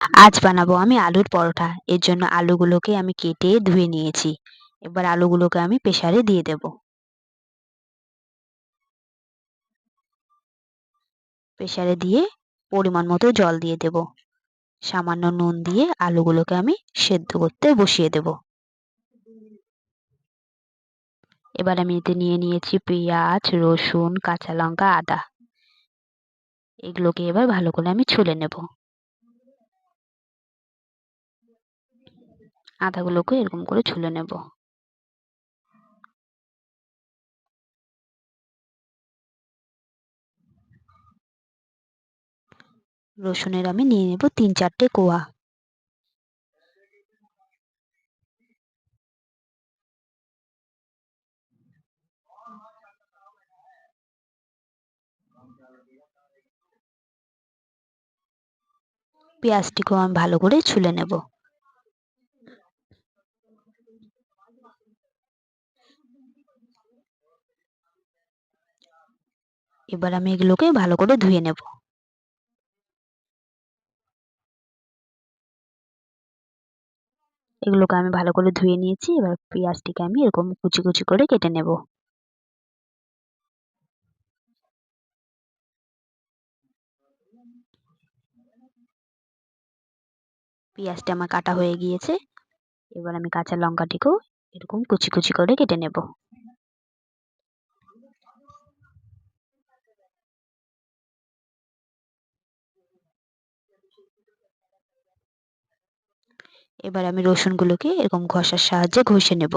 আজ বানাবো আমি আলুর পরোটা। এর জন্য আলুগুলোকে আমি কেটে ধুয়ে নিয়েছি। এবার আলুগুলোকে আমি প্রেসারে দিয়ে দেব। প্রেসারে দিয়ে পরিমাণ মতো জল দিয়ে দেব। সামান্য নুন দিয়ে আলুগুলোকে আমি সেদ্ধ করতে বসিয়ে দেব। এবার আমি এতে নিয়ে নিয়েছি পেঁয়াজ, রসুন, কাঁচা লঙ্কা, আদা। এগুলোকে এবার ভালো করে আমি ছুলে নেব। আদাগুলোকে এরকম করে ছুলে নেব। রসুনের আমি নিয়ে নেব তিন চারটে কোয়া। পেঁয়াজটিকেও আমি ভালো করে ছুলে নেব। এবার আমি এগুলোকে ভালো করে ধুয়ে নেব। এগুলোকে আমি ভালো করে ধুয়ে নিয়েছি, এবার পেঁয়াজটিকে আমি এরকম কুচি কুচি করে কেটে নেব। পেঁয়াজটা আমার কাটা হয়ে গিয়েছে, এবার আমি কাঁচা লঙ্কাটিকেও এরকম কুচি কুচি করে কেটে নেব। এবার আমি রসুনগুলোকে এরকম ঘষার সাহায্যে ঘষে নেব।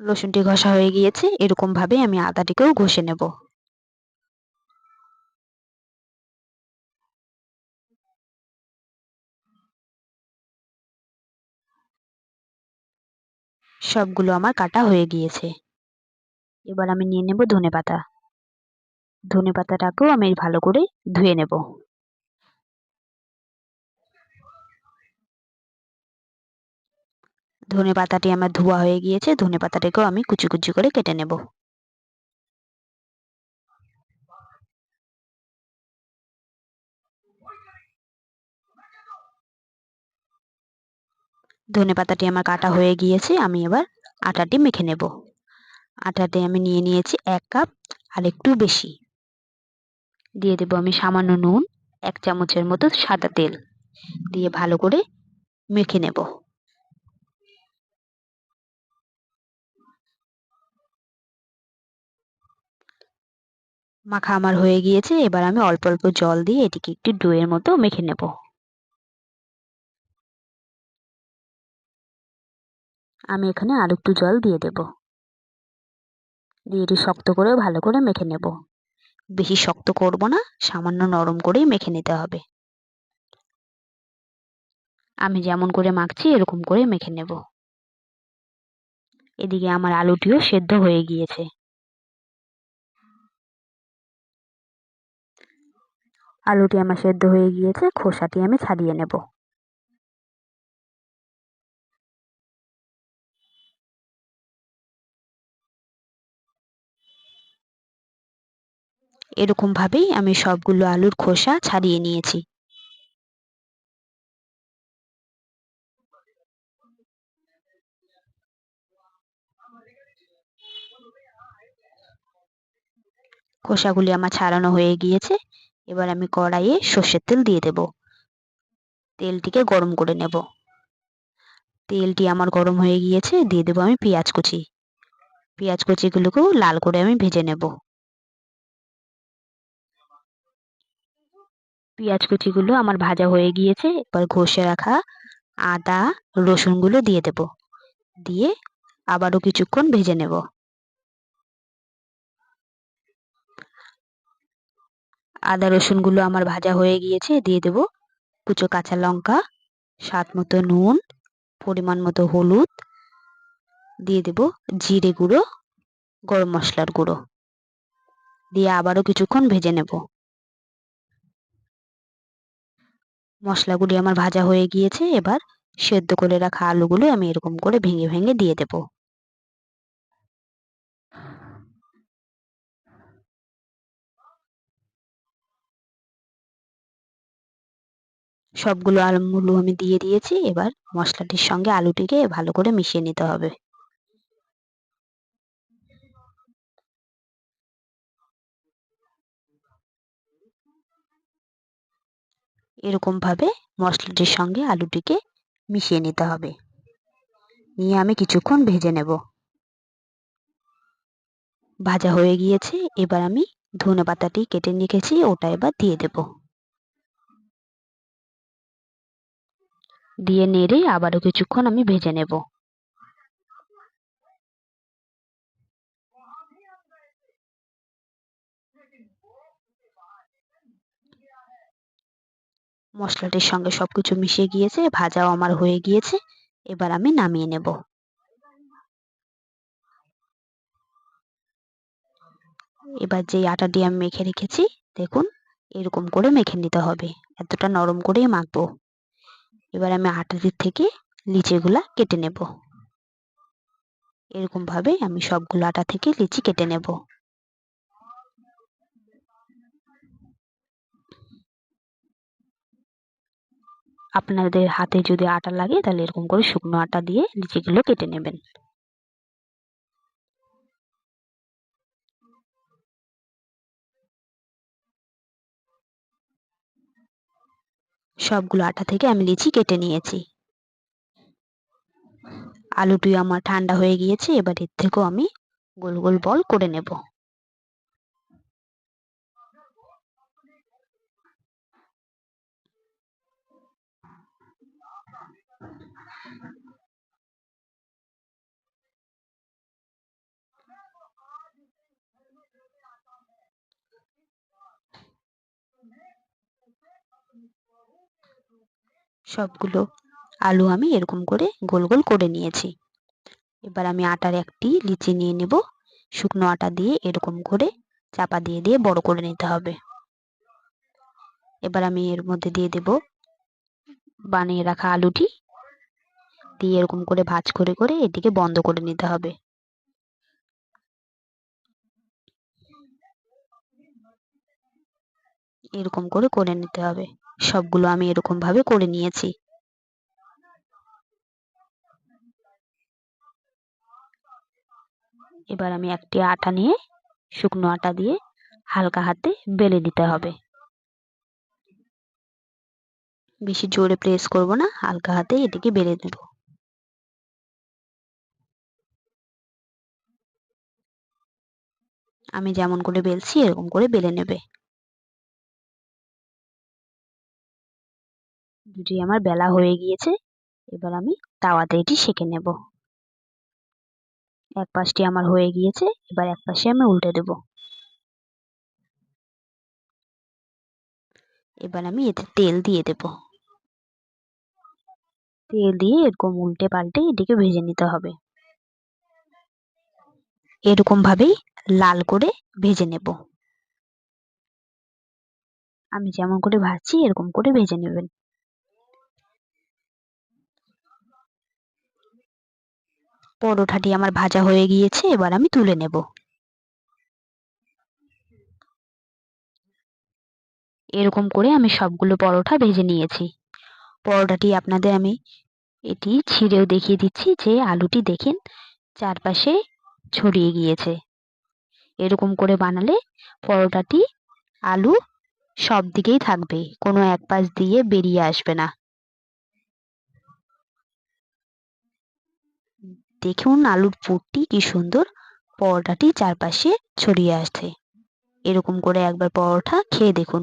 রসুনটি ঘষা হয়ে গিয়েছে এরকম ভাবে আমি আদাটিকেও ঘষে নেব। সবগুলো আমার কাটা হয়ে গিয়েছে। এবার আমি নিয়ে নেব ধনে পাতা। ধনে পাতাটাকেও আমি ভালো করে ধুয়ে নেব। ধনে পাতাটি আমার ধোয়া হয়ে গিয়েছে, ধনে পাতাটাকেও আমি কুচি কুচি করে কেটে নেব। ধনে পাতাটি আমার কাটা হয়ে গিয়েছে, আমি এবার আটাটি মেখে নেব। আটাটি আমি নিয়ে নিয়েছি এক কাপ আর একটু বেশি। দিয়ে দেবো আমি সামান্য নুন, এক চামচের মতো সাদা তেল। দিয়ে ভালো করে মেখে নেব। মাখা আমার হয়ে গিয়েছে, এবার আমি অল্প অল্প জল দিয়ে এটিকে একটু ডোয়ের মতো মেখে নেব। আমি এখানে আর একটু জল দিয়ে দেব। দিয়ে এটি শক্ত করে ভালো করে মেখে নেব। বেশি শক্ত করব না, সামান্য নরম করেই মেখে নিতে হবে। আমি যেমন করে মাখছি, এরকম করে মেখে নেব। এদিকে আমার আলুটিও সেদ্ধ হয়ে গিয়েছে। আলুটি আমার সেদ্ধ হয়ে গিয়েছে, খোসাটি আমি ছাড়িয়ে নেব। এরকমভাবেই আমি সবগুলো আলুর খোসা ছাড়িয়ে নিয়েছি। খোসাগুলি আমার ছাড়ানো হয়ে গিয়েছে। এবার আমি কড়াইয়ে সর্ষের তেল দিয়ে দেব। তেলটিকে গরম করে নেব। তেলটি আমার গরম হয়ে গিয়েছে, দিয়ে দেবো আমি পেঁয়াজ কুচি। পেঁয়াজ কুচিগুলোকেও লাল করে আমি ভেজে নেব। পেঁয়াজ কুচিগুলো আমার ভাজা হয়ে গিয়েছে, এবার ঘষে রাখা আদা রসুনগুলো দিয়ে দেব। দিয়ে আবারও কিছুক্ষণ ভেজে নেব। আদা রসুনগুলো আমার ভাজা হয়ে গিয়েছে, দিয়ে দেব কুচো কাঁচা লঙ্কা, স্বাদ মতো নুন, পরিমাণ মতো হলুদ, দিয়ে দেব জিরে গুঁড়ো, গরম মশলার গুঁড়ো। দিয়ে আবারও কিছুক্ষণ ভেজে নেব। মশলাগুলি আমার ভাজা হয়ে গিয়েছে, এবার সেদ্ধ করে রাখা আলুগুলো আমি এরকম করে ভেঙে ভেঙে দিয়ে দেব। সবগুলো আলুগুলো আমি দিয়ে দিয়েছি, এবার মশলাটির সঙ্গে আলুটিকে ভালো করে মিশিয়ে নিতে হবে। এরকম ভাবে মশলাটির সঙ্গে আলুটিকে মিশিয়ে নিতে হবে। নিয়ে আমি কিছুক্ষণ ভেজে নেব। ভাজা হয়ে গিয়েছে, এবার আমি ধনে পাতাটি কেটে রেখেছি, ওটা এবার দিয়ে দেব। দিয়ে নেড়ে আবারও কিছুক্ষণ আমি ভেজে নেব। মশলাটির সঙ্গে সবকিছু মিশিয়ে গিয়েছে, ভাজাও আমার হয়ে গিয়েছে। এবার আমি নামিয়ে নেব। এবার যে আটা দিয়ে আমি মেখে রেখেছি, দেখুন, এরকম করে মেখে নিতে হবে। এতটা নরম করেই মাখবো। এবার আমি আটাটির থেকে লিচিগুলা কেটে নেব। এরকম ভাবে আমি সবগুলো আটা থেকে লিচি কেটে নেব। আপনাদের হাতে যদি আটা লাগে, তাহলে এরকম করে শুকনো আটা দিয়ে লিচিগুলো কেটে নেবেন। সবগুলো আটা থেকে আমি লিচি কেটে নিয়েছি। আলুটি আমার ঠান্ডা হয়ে গিয়েছে, এবার এর থেকেও আমি গোল গোল বল করে নেব। সবগুলো আলু আমি এরকম করে গোল গোল করে নিয়েছি। এবার আমি আটার একটি লিচি নিয়ে নেব। শুকনো আটা দিয়ে এরকম করে চাপা দিয়ে দিয়ে বড় করে নিতে হবে। এবার আমি এর মধ্যে দিয়ে দেব বানিয়ে রাখা আলুটি। দিয়ে এরকম করে ভাজ করে করে এটিকে বন্ধ করে নিতে হবে। এরকম করে করে নিতে হবে। সবগুলো আমি এরকম ভাবে করে নিয়েছি। এবার আমি একটি আটা নিয়ে শুকনো আটা দিয়ে হালকা হাতে বেলে দিতে হবে। বেশি জোরে প্রেস করব না, হালকা হাতে এটিকে বেলে দেব আমি যেমন করে বেলছি, এরকম করে বেলে নেবে। দুটি আমার বেলা হয়ে গিয়েছে, এবার আমি তাওয়াতে এটি সেঁকে নেব। এক পাশটি আমার হয়ে গিয়েছে, এবার এক পাশে আমি উল্টে দেব। এবার আমি এতে তেল দিয়ে দেব। তেল দিয়ে এরকম উল্টে পাল্টে এটিকে ভেজে নিতে হবে। এরকম ভাবেই লাল করে ভেজে নেব। আমি যেমন করে ভাজছি, এরকম করে ভেজে নেবেন। পরোটাটি আমার ভাজা হয়ে গিয়েছে, এবার আমি তুলে নেব। এরকম করে আমি সবগুলো পরোটা ভেজে নিয়েছি। পরোটাটি আপনাদের আমি এটি ছিঁড়েও দেখিয়ে দিচ্ছি যে আলুটি দেখেন চারপাশে ছড়িয়ে গিয়েছে। এরকম করে বানালে পরোটাটি আলু সব দিকেই থাকবে, কোনো এক পাশ দিয়ে বেরিয়ে আসবে না। দেখুন আলুর পুরটি কি সুন্দর। পরোটাটি চারপাশে ছড়িয়ে আসছে এরকম করে একবার পরোটা খেয়ে দেখুন।